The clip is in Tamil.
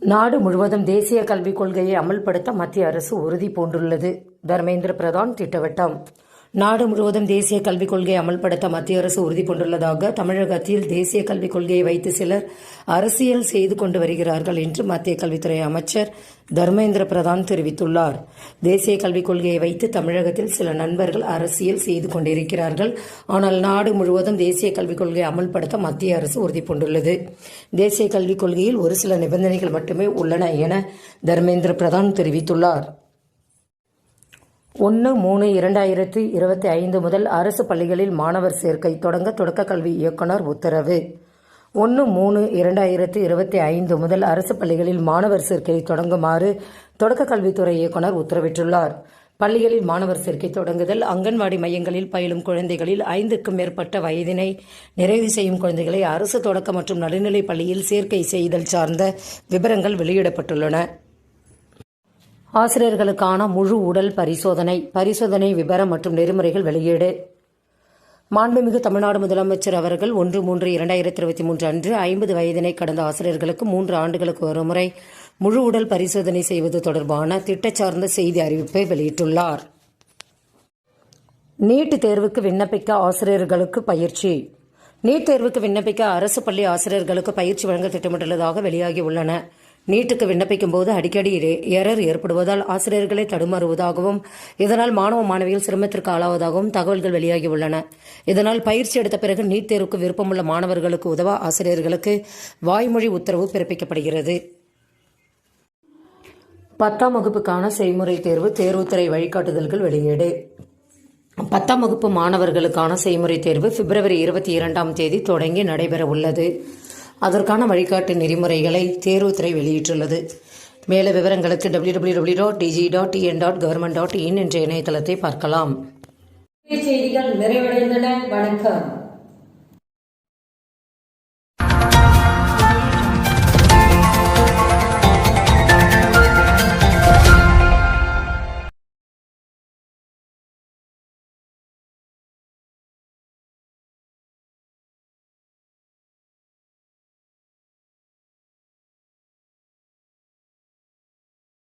நாடு முழுவதும் தேசிய கல்விக் கொள்கையை அமல்படுத்த மத்திய அரசு உறுதி பூண்டுள்ளது. தர்மேந்திர பிரதான் திட்டவட்டம். நாடு முழுவதும் தேசிய கல்விக் கொள்கையை அமல்படுத்த மத்திய அரசு உறுதி பூண்டுள்ளதாக தமிழகத்தில் தேசிய கல்விக் கொள்கையை வைத்து சிலர் அரசியல் செய்து கொண்டு வருகிறார்கள் என்று மத்திய கல்வித்துறை அமைச்சர் தர்மேந்திர பிரதான் தெரிவித்துள்ளார். தேசிய கல்விக் கொள்கையை வைத்து தமிழகத்தில் சில நண்பர்கள் அரசியல் செய்து கொண்டிருக்கிறார்கள். ஆனால் நாடு முழுவதும் தேசிய கல்விக் கொள்கையை அமல்படுத்த மத்திய அரசு உறுதி பூண்டுள்ளது. தேசிய கல்விக் கொள்கையில் ஒரு சில நிபந்தனைகள் மட்டுமே உள்ளன என தர்மேந்திர பிரதான் தெரிவித்துள்ளார். ஒன்று மூணு இரண்டாயிரத்து இருபத்தி ஐந்து முதல் அரசு பள்ளிகளில் மாணவர் சேர்க்கை தொடங்க தொடக்க கல்வி இயக்குனர் உத்தரவு. ஒன்று மூணு இரண்டாயிரத்து இருபத்தி ஐந்து முதல் அரசு பள்ளிகளில் மாணவர் சேர்க்கை தொடங்குமாறு தொடக்க கல்வித்துறை இயக்குனர் உத்தரவிட்டுள்ளார். பள்ளிகளில் மாணவர் சேர்க்கை தொடங்குதல் அங்கன்வாடி மையங்களில் பயிலும் குழந்தைகளில் ஐந்துக்கும் மேற்பட்ட வயதினை நிறைவு செய்யும் குழந்தைகளை அரசு தொடக்க மற்றும் நடுநிலைப் பள்ளியில் சேர்க்கை செய்தல் சார்ந்த விவரங்கள் வெளியிடப்பட்டுள்ளன. ஆசிரியர்களுக்கான முழு உடல் பரிசோதனை பரிசோதனை விபரம் மற்றும் நெறிமுறைகள் வெளியீடு. மாண்புமிகு தமிழ்நாடு முதலமைச்சர் அவர்கள் ஒன்று மூன்று இரண்டாயிரத்தி இருபத்தி மூன்று அன்று ஐம்பது வயதினை கடந்த ஆசிரியர்களுக்கு மூன்று ஆண்டுகளுக்கு ஒருமுறை முழு உடல் பரிசோதனை செய்வது தொடர்பான திட்டச்சார்ந்த செய்தி அறிவிப்பை வெளியிட்டுள்ளார். நீட் தேர்வுக்கு விண்ணப்பிக்க ஆசிரியர்களுக்கு பயிற்சி. நீட் தேர்வுக்கு விண்ணப்பிக்க அரசு பள்ளி ஆசிரியர்களுக்கு பயிற்சி வழங்க திட்டமிட்டுள்ளதாக வெளியாகியுள்ளன. நீட்டுக்கு விண்ணப்பிக்கும் போது அடிக்கடி எரர் ஏற்படுவதால் ஆசிரியர்களை தடுமாறுவதாகவும் இதனால் மாணவ மாணவிகள் சிரமத்திற்கு ஆளாவதாகவும் தகவல்கள் வெளியாகியுள்ளன. இதனால் பயிற்சி எடுத்த பிறகு நீட் தேர்வுக்கு விருப்பமுள்ள மாணவர்களுக்கு உதவ ஆசிரியர்களுக்கு வாய்மொழி உத்தரவு பிறப்பிக்கப்படுகிறது. பத்தாம் வகுப்புக்கான செய்முறை தேர்வு தேர்வுத்துறை வழிகாட்டுதல்கள் வெளியீடு. பத்தாம் வகுப்பு மாணவர்களுக்கான செய்முறை தேர்வு பிப்ரவரி இருபத்தி இரண்டாம் தேதி தொடங்கி நடைபெற உள்ளது அதற்கான வழிகாட்டு நெறிமுறைகளை தேர்வுத்துறை வெளியிட்டுள்ளது. மேல விவரங்களுக்கு W W W dot DG dot TN dot government dot in என்ற இணையதளத்தை பார்க்கலாம். செய்திகள் நிறைவடைந்தன. வணக்கம்.